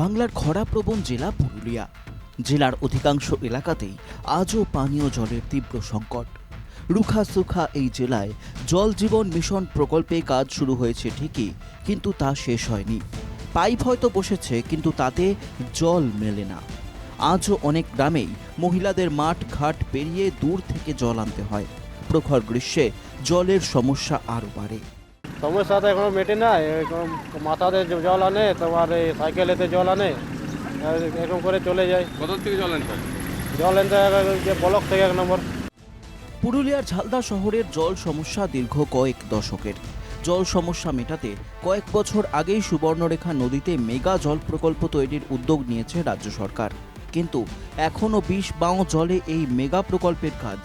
বাংলার খরাপ্রবণ জেলা পুরুলিয়া। জেলার অধিকাংশ এলাকাতেই আজও পানীয় জলের তীব্র সংকট। রুখা সুখা এই জেলায় জল জীবন মিশন প্রকল্পে কাজ শুরু হয়েছে ঠিকই, কিন্তু তা শেষ হয়নি। পাইপ হয়তো বসেছে, কিন্তু তাতে জল মেলে না। আজও অনেক গ্রামেই মহিলাদের মাঠ ঘাট পেরিয়ে দূর থেকে জল আনতে হয়। প্রখর গ্রীষ্মে জলের সমস্যা আরও বাড়ে। সমস্যা তো এখনও মেটে না এরকম মাথাতে জল আনে তোমার এই সাইকেলেতে জল আনে এরকম করে চলে যায়। কত থেকে জল আনতে জল আনতে যে ব্লক থেকে এক নম্বর। পুরুলিয়ার ঝালদা শহরের জল সমস্যা দীর্ঘ কয়েক দশকের। জল সমস্যা মেটাতে কয়েক বছর আগেই সুবর্ণরেখা নদীতে মেগা জল প্রকল্প তৈরির উদ্যোগ নিয়েছে রাজ্য সরকার। কিন্তু এখনও বিষ বাঁও জলে এই মেগা প্রকল্পের কাজ।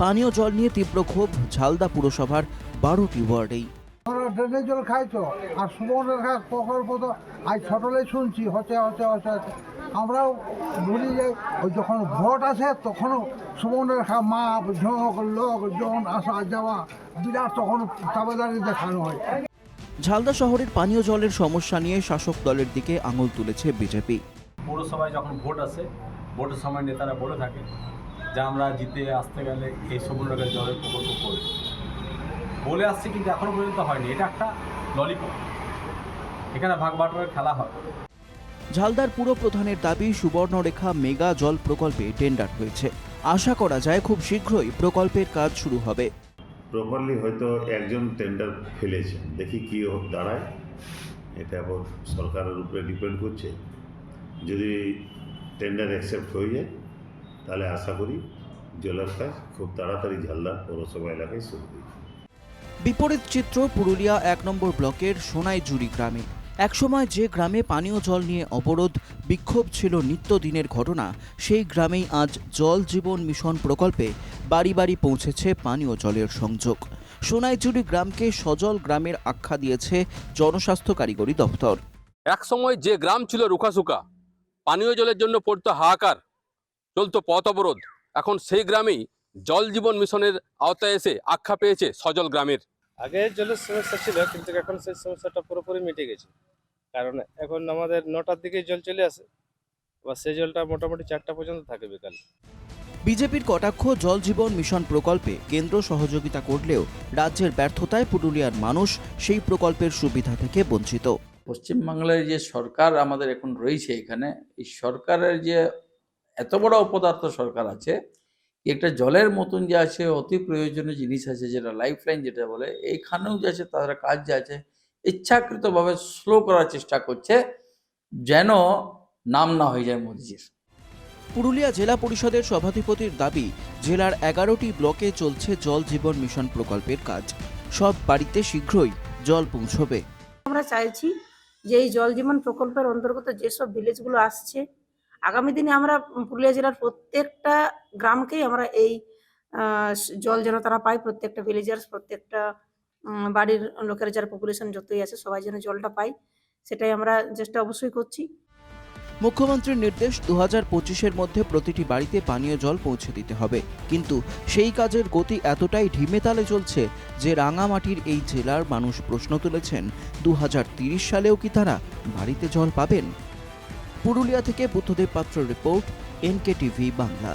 পানীয় জল নিয়ে তীব্র ক্ষোভ ঝালদা পুরসভার বারোটি ওয়ার্ডেই। আমরা ড্রেনের জল খাই তো আর সুবর্ণরেখা প্রকল্প তো আজ ছোটলে শুনছি হচ্ছে হচ্ছে হচ্ছে হচ্ছে। আমরাও ভুলে যাই ওই যখন ভোট আসে তখনও সুবর্ণরেখা মাপ ঝোঁক লোক জন আসা যাওয়া বিরাট তখন তাবেদারি দেখানো হয়। ঝালদা শহরের পানীয় জলের সমস্যা নিয়ে শাসক দলের দিকে আঙুল তুলেছে বিজেপি। পৌরসভায় যখন ভোট আসে ভোটের সময় নেতারা বলে থাকে যে আমরা জিতে আসতে গেলে এই সমুদ্রের জলের প্রকল্প করব। বলে আসছে কিন্তু এখনও পর্যন্ত হয়নি। এটা একটা ললিপপ এখানে ভাগ বাটোয়ারের খেলা হয়। ঝালদার পুর প্রধানের দাবি সুবর্ণরেখা মেগা জল প্রকল্পে টেন্ডার হয়েছে। আশা করা যায় খুব শীঘ্রই প্রকল্পের কাজ শুরু হবে। প্রপারলি হয়তো একজন টেন্ডার ফেলেছে। দেখি কী দাঁড়ায়। এটা আবার সরকারের উপরে ডিপেন্ড করছে। যদি টেন্ডার অ্যাকসেপ্ট হয়ে যায় তাহলে আশা করি জলের কাজ খুব তাড়াতাড়ি ঝালদা পৌরসভা এলাকায় শুরু হবে বিপরীত চিত্র পুরুলিয়া এক নম্বর ব্লকের সোনাইজুড়ি গ্রামে। একসময় যে গ্রামে পানীয় জল নিয়ে অবরোধ, বিক্ষোভ ছিল নিত্যদিনের ঘটনা, সেই গ্রামেই আজ জল জীবন মিশন প্রকল্পে বাড়ি বাড়ি পৌঁছেছে পানীয় জলের সংযোগ। সোনাইজুড়ি গ্রামকে সজল গ্রামের আখ্যা দিয়েছে জনস্বাস্থ্য কারিগরি দপ্তর। এক সময় যে গ্রাম ছিল রুখাসুকা পানীয় জলের জন্য পড়তো হাহাকার, চলতো পথ অবরোধ। এখন সেই গ্রামেই জল জীবন মিশনের আওতায় এসে আখ্যা পেয়েছে সজল গ্রামের। আগে জলের সমস্যা ছিল কিন্তু এখন সেই সমস্যাটা পুরোপুরি মিটে গেছে। কারণ এখন আমাদের নটার দিকে জল চলে আসে। বা সেই জলটা মোটামুটি চারটা পর্যন্ত থাকে বিকাল। বিজেপির কটাক্ষ জল জীবন মিশন প্রকল্পে কেন্দ্র সহযোগিতা করলেও রাজ্যের ব্যর্থতায় পুরুলিয়ার মানুষ সেই প্রকল্পের সুবিধা থেকে বঞ্চিত। পশ্চিমবাংলার যে সরকার আমাদের এখন রয়েছে এখানে এই সরকারের যে এত বড় অপদার্থ সরকার আছে একটা জলের মতন যে আছে অতি প্রয়োজনীয় জিনিস আছে যেটা লাইফ লাইন যেটা বলে এইখানেও যে আছে তারা কাজ যে আছে ইচ্ছাকৃতভাবে স্লো করার চেষ্টা করছে যেন নাম না হয়ে যায় মোদিজির পুরুলিয়া জেলা পরিষদের সভাধিপতির দাবি জেলার এগারোটি ব্লকে চলছে জল জীবন মিশন প্রকল্পের কাজ। সব বাড়িতে শীঘ্রই জল পৌঁছবে। আমরা চাইছি যে এই জল জীবন প্রকল্পের অন্তর্গত যেসব ভিলেজগুলো আসছে আগামী দিনে আমরা পুরুলিয়া জেলার প্রত্যেকটা গ্রামকেই আমরা এই জল যেন তারা পায়, প্রত্যেকটা ভিলেজার্স প্রত্যেকটা বাড়ির লোকের যারা পপুলেশন যতই আছে সবাই যেন জলটা পায়, সেটাই আমরা চেষ্টা অবশ্যই করছি। মুখ্যমন্ত্রীর নির্দেশ দু হাজার পঁচিশের মধ্যে প্রতিটি বাড়িতে পানীয় জল পৌঁছে দিতে হবে। কিন্তু সেই কাজের গতি এতটাই ঢিমে তালে চলছে যে রাঙামাটির এই জেলার মানুষ প্রশ্ন তুলেছেন দু সালেও কি তারা বাড়িতে জল পাবেন? পুরুলিয়া থেকে বুদ্ধদেব পাত্র রিপোর্ট এনকে টিভি বাংলা।